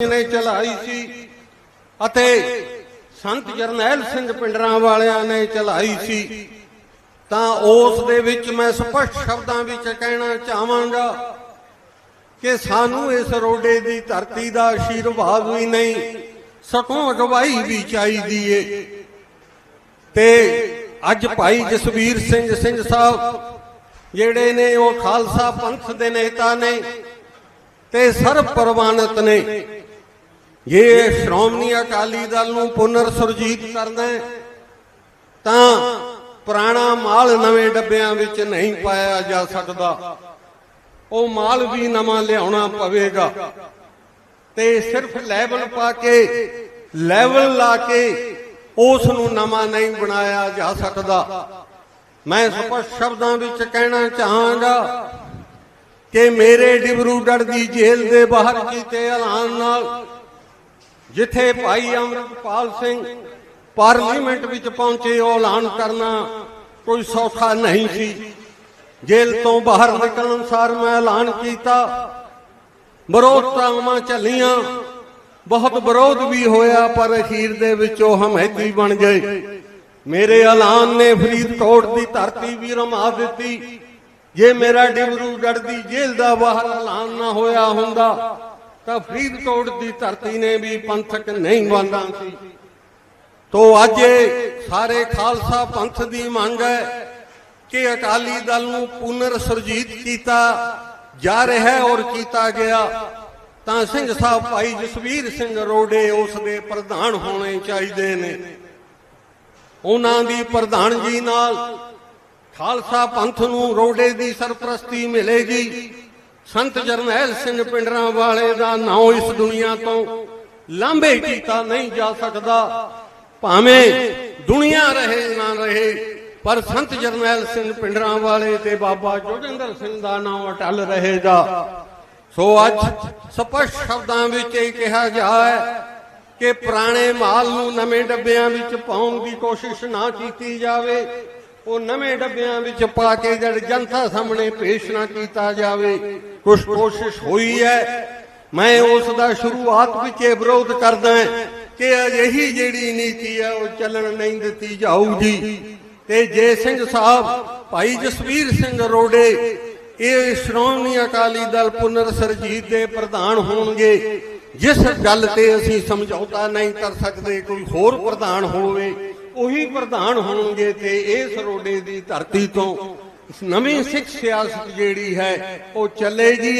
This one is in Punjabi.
ਨੇ ਚਲਾਈ ਸੀ ਅਤੇ ਸੰਤ ਜਰਨੈਲ ਸਿੰਘ ਪਿੰਡਰਾਂ ਵਾਲਿਆਂ ਨੇ ਚਲਾਈ ਸੀ। ਤਾਂ ਉਸ ਦੇ ਵਿੱਚ ਮੈਂ ਸਪਸ਼ਟ ਸ਼ਬਦਾਂ ਵਿੱਚ ਕਹਿਣਾ ਚਾਹਾਂਗਾ ਕਿ ਸਾਨੂੰ ਇਸ ਰੋਡੇ ਦੀ ਧਰਤੀ ਦਾ ਆਸ਼ੀਰਵਾਦ ਵੀ ਨਹੀਂ ਸਕੋਂ ਅਗਵਾਈ ਵੀ ਚਾਹੀਦੀ ਏ। ਤੇ ਅੱਜ ਭਾਈ ਜਸਵੀਰ ਸਿੰਘ ਸਿੰਘ ਸਾਹਿਬ ਜਿਹੜੇ ਨੇ, ਉਹ ਖਾਲਸਾ ਪੰਥ ਦੇ ਨੇਤਾ ਨੇ ਤੇ ਸਰਬ ਪ੍ਰਵਾਨਿਤ ਨੇ। ਜੇ ਸ਼੍ਰੋਮਣੀ ਅਕਾਲੀ ਦਲ ਨੂੰ ਪੁਨਰ ਸੁਰਜੀਤ ਕਰਨਾ ਹੈ, ਤਾਂ ਪੁਰਾਣਾ ਮਾਲ ਨਵੇਂ ਡੱਬਿਆਂ ਵਿੱਚ ਨਹੀਂ ਪਾਇਆ ਜਾ ਸਕਦਾ। ਉਹ ਮਾਲ ਵੀ ਨਵਾਂ ਲਿਆਉਣਾ ਪਵੇਗਾ। ਤੇ ਸਿਰਫ ਲੈਵਲ ਪਾ ਕੇ ਲੈਵਲ ਲਾ ਕੇ ਉਸ ਨੂੰ ਨਵਾਂ ਨਹੀਂ ਬਣਾਇਆ ਜਾ ਸਕਦਾ। ਮੈਂ ਸਪਸ਼ਟ ਸ਼ਬਦਾਂ ਵਿੱਚ ਕਹਿਣਾ ਚਾਹਾਂਗਾ ਕਿ ਮੇਰੇ ਡਿਬਰੂਗੜ੍ਹ ਦੀ ਜੇਲ੍ਹ ਦੇ ਬਾਹਰ ਕੀਤੇ ਐਲਾਨ ਨਾਲ ਜਿੱਥੇ ਭਾਈ ਅਮਰਪਾਲ ਸਿੰਘ ਪਾਰਲੀਮੈਂਟ ਵਿੱਚ ਪਹੁੰਚੇ, ਉਹ ਐਲਾਨ ਕਰਨਾ ਕੋਈ ਸੌਖਾ ਨਹੀਂ ਸੀ। ਜੇਲ੍ਹ ਤੋਂ ਬਾਹਰ ਨਿਕਲਣ ਅਨੁਸਾਰ ਮੈਂ ਐਲਾਨ ਕੀਤਾ। ਵਿਰੋਧਤਾਵਾਂ ਚੱਲੀਆਂ। ਬਹੁਤ ਵਿਰੋਧ ਵੀ ਹੋਇਆ, ਪਰ ਅਖੀਰ ਦੇ ਵਿੱਚ ਉਹ ਹਮੈਤੀ ਬਣ ਗਏ। ਮੇਰੇ ਐਲਾਨ ਨੇ ਫਰੀਦਕੋਟ ਦੀ ਧਰਤੀ ਵੀ ਰਮਾ ਦਿੱਤੀ। ਜੇ ਮੇਰਾ ਡਿਬਰੂਗੜ੍ਹ ਦੀ ਜੇਲ੍ਹ ਦਾ ਬਾਹਰ ਐਲਾਨ ਨਾ ਹੋਇਆ ਹੁੰਦਾ ਤਾਂ ਫਰੀਦਕੋਟ ਦੀ ਧਰਤੀ ਨੇ ਵੀ ਪੰਥਕ ਨਹੀਂ ਬਣਨਾ ਸੀ। ਤੋ ਅੱਜ ਸਾਰੇ ਖਾਲਸਾ ਪੰਥ ਦੀ ਮੰਗ ਹੈ ਕਿ ਅਕਾਲੀ ਦਲ ਨੂੰ ਪੁਨਰ ਸੁਰਜੀਤ ਕੀਤਾ ਜਾ ਰਿਹਾ ਹੈ ਔਰ ਕੀਤਾ ਗਿਆ। ਤਾਂ ਸਿੰਘ ਸਾਹਿਬ ਭਾਈ ਜਸਵੀਰ ਸਿੰਘ ਰੋਡੇ ਉਸ ਦੇ ਪ੍ਰਧਾਨ ਹੋਣੇ ਚਾਹੀਦੇ ਨੇ। ਉਹਨਾਂ ਦੀ ਪ੍ਰਧਾਨ ਜੀ ਨਾਲ ਖਾਲਸਾ ਪੰਥ ਨੂੰ ਰੋਡੇ ਦੀ ਸਰਪ੍ਰਸਤੀ ਮਿਲੇਗੀ। ਸੰਤ ਜਰਨੈਲ ਸਿੰਘ ਪਿੰਡਰਾਂ ਵਾਲੇ ਦਾ ਨਾਮ ਇਸ ਦੁਨੀਆ ਤੋਂ ਲਾਂਭੇ ਕੀਤਾ ਨਹੀਂ ਜਾ ਸਕਦਾ। ਭਾਵੇਂ ਦੁਨੀਆ ਰਹੇ ਨਾ ਰਹੇ, ਪਰ ਸੰਤ ਜਰਨੈਲ ਸਿੰਘ ਪਿੰਡਰਾਂ ਵਾਲੇ ਤੇ ਬਾਬਾ ਜੋਗਿੰਦਰ ਸਿੰਘ ਦਾ ਨਾਮ ਅਟਲ ਰਹੇਗਾ। ਸੋ ਅੱਜ ਸਪਸ਼ਟ ਸ਼ਬਦਾਂ ਵਿੱਚ ਇਹ ਕਿਹਾ ਗਿਆ ਹੈ ਕਿ ਪੁਰਾਣੇ ਮਾਲ ਨੂੰ ਨਵੇਂ ਡੱਬਿਆਂ ਵਿੱਚ ਪਾਉਣ ਦੀ ਕੋਸ਼ਿਸ਼ ਨਾ ਕੀਤੀ ਜਾਵੇ। ਉਹ ਨਵੇਂ ਡੱਬਿਆਂ ਵਿੱਚ ਪਾ ਕੇ ਜਦ ਜਨਤਾ ਸਾਹਮਣੇ ਪੇਸ਼ ਨਾ ਕੀਤਾ ਜਾਵੇ। ਕੁਝ ਕੋਸ਼ਿਸ਼ ਹੋਈ ਹੈ। ਮੈਂ ਉਸ ਦਾ ਸ਼ੁਰੂਆਤ ਵਿੱਚ ਇਹ ਵਿਰੋਧ ਕਰਦਾ ਕਿ ਅਜਿਹੀ ਜਿਹੜੀ ਨੀਤੀ ਹੈ, ਉਹ ਚੱਲਣ ਨਹੀਂ ਦਿੱਤੀ ਜਾਊਗੀ। ਤੇ ਜੇ ਸਿੰਘ ਸਾਹਿਬ, ਭਾਈ ਜਸਵੀਰ ਸਿੰਘ ਰੋਡੇ ਇਹ ਸ਼੍ਰੋਮਣੀ ਅਕਾਲੀ ਦਲ ਪੁਨਰ ਸਰਜੀਤ ਦੇ ਪ੍ਰਧਾਨ ਹੋਣਗੇ, ਜਿਸ ਗੱਲ ਤੇ ਅਸੀਂ ਸਮਝੌਤਾ ਨਹੀਂ ਕਰ ਸਕਦੇ, ਕੋਈ ਹੋਰ ਪ੍ਰਧਾਨ ਹੋਵੇ ਉਹੀ ਪ੍ਰਧਾਨ ਹੋਣਗੇ ਤੇ ਇਸ ਰੋਡੇ ਦੀ ਧਰਤੀ ਤੋਂ ਨਵੀਂ ਸਿੱਖ ਸਿਆਸਤ ਜਿਹੜੀ ਹੈ, ਉਹ ਚੱਲੇਗੀ।